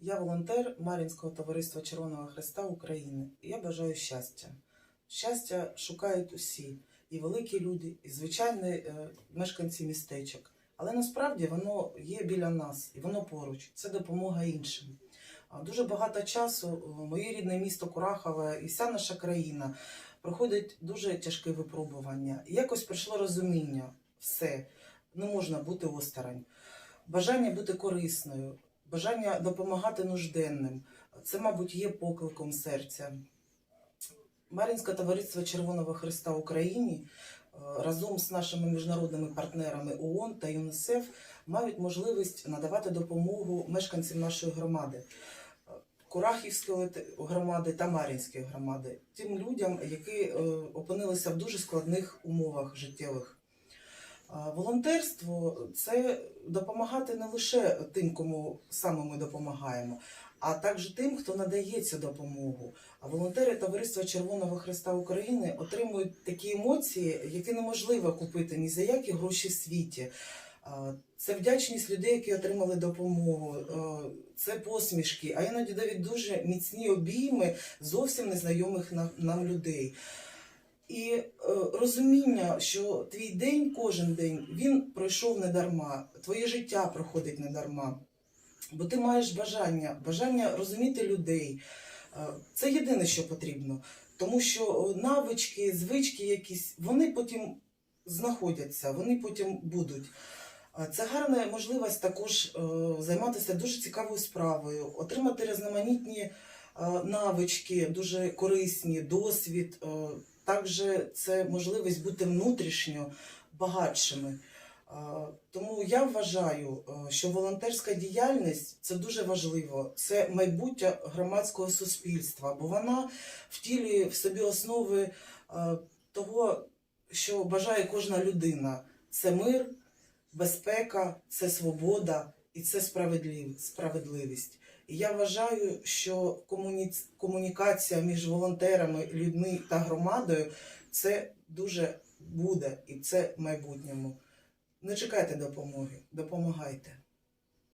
Я волонтер Мар'їнського товариства Червоного Христа України. І я бажаю щастя. Щастя шукають усі, і великі люди, і звичайні е, мешканці містечок. Але насправді воно є біля нас і воно поруч. Це допомога іншим. Дуже багато часу е, моє рідне місто Курахове і вся наша країна проходить дуже тяжке випробування. І якось прийшло розуміння, все, не можна бути осторонь. Бажання бути корисною, бажання допомагати нужденним. Це, мабуть, є покликом серця. Мар'їнське товариство Червоного Христа Україні е, разом з нашими міжнародними партнерами ООН та ЮНІСЕФ мають можливість надавати допомогу мешканцям нашої громади. Е, Курахівської громади та Мар'їнської громади, тим людям, які е, опинилися в дуже складних умовах життєвих. Волонтерство це допомагати не лише тим, кому саме ми допомагаємо, а також тим, хто надає цю допомогу. А волонтери Товариства Червоного Христа України отримують такі емоції, які неможливо купити ні за які гроші в світі. Це вдячність людей, які отримали допомогу, е, це посмішки, а іноді навіть дуже міцні обійми зовсім незнайомих нам людей. І е, розуміння, що твій день, кожен день, він пройшов не дарма, твоє життя проходить не дарма. Бо ти маєш бажання, бажання розуміти людей. Е, Це єдине, що потрібно. Тому що навички, звички якісь, вони потім знаходяться, вони потім будуть. Е, Це гарна можливість також е, займатися дуже цікавою справою, отримати різноманітні е, навички, дуже корисні, досвід. Також це можливість бути внутрішньо багатшими. Тому я вважаю, е, що волонтерська діяльність це дуже важливо. Це майбуття громадського суспільства, бо вона втілює в собі основи е, того, що бажає кожна людина: це мир, безпека, це свобода і це справедливість. І я вважаю, що комуні- комунікація між волонтерами, людьми та громадою це дуже буде і це в майбутньому. Не чекайте допомоги, допомагайте.